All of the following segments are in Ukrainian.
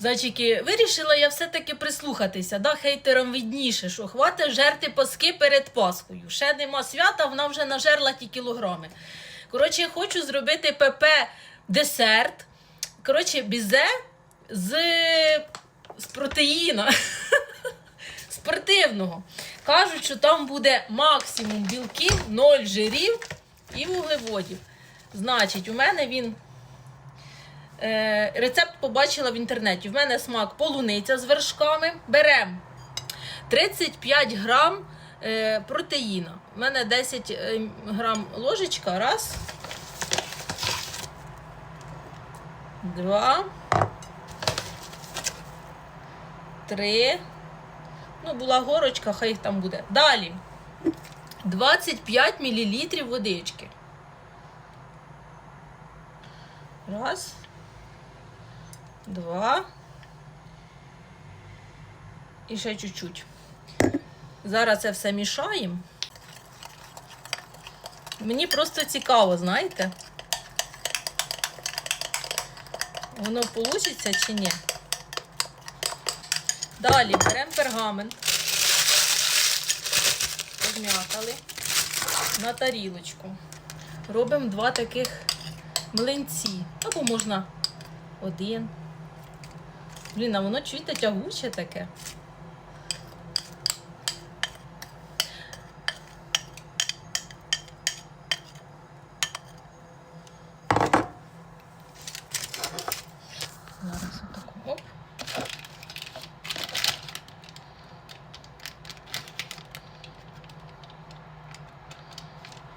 Зайчики, вирішила я все-таки прислухатися, да, хейтерам відніше, що хватить жерти паски перед Пасхою. Ще нема свята, вона вже нажерла ті кілограми. Коротше, я хочу зробити ПП десерт. Коротше, бізе з, з протеїна. Спортивного. Кажуть, що там буде максимум білків, 0 жирів і вуглеводів. Значить, у мене він. Е, рецепт побачила в інтернеті. В мене смак полуниця з вершками. Беремо 35 грам е, протеїна. У мене 10 е, грам ложечка. Раз. Два. Три. Ну, була горочка, хай їх там буде. Далі. 25 мл водички. Раз. Два. І ще чуть-чуть. Зараз це все мішаємо. Мені просто цікаво, знаєте? Воно вийде чи ні? Далі беремо пергамент. Розм'ятали на тарілочку. Робимо два таких млинці. Або можна один. Блін, а воно чуєте тягуче таке.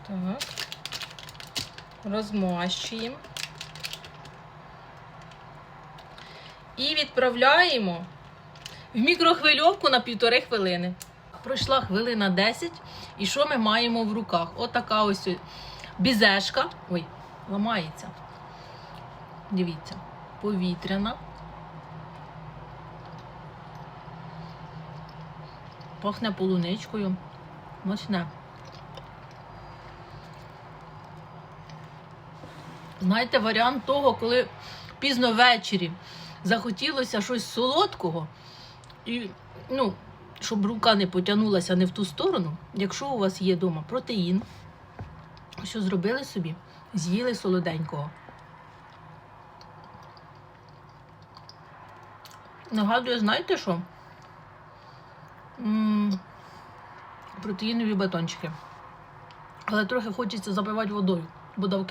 Так. Розмащуємо. І відправляємо в мікрохвильовку на півтори хвилини. Пройшла хвилина 10. І що ми маємо в руках? Отака ось бізешка. Ой, ламається. Дивіться, повітряна. Пахне полуничкою. Мощне. Знаєте, варіант того, коли пізно ввечері захотілося щось солодкого, і, ну, щоб рука не потягнулася не в ту сторону, якщо у вас є вдома протеїн, що зробили собі, з'їли солоденького. Нагадує, знаєте що? протеїнові батончики. Але трохи хочеться запивати водою, бо.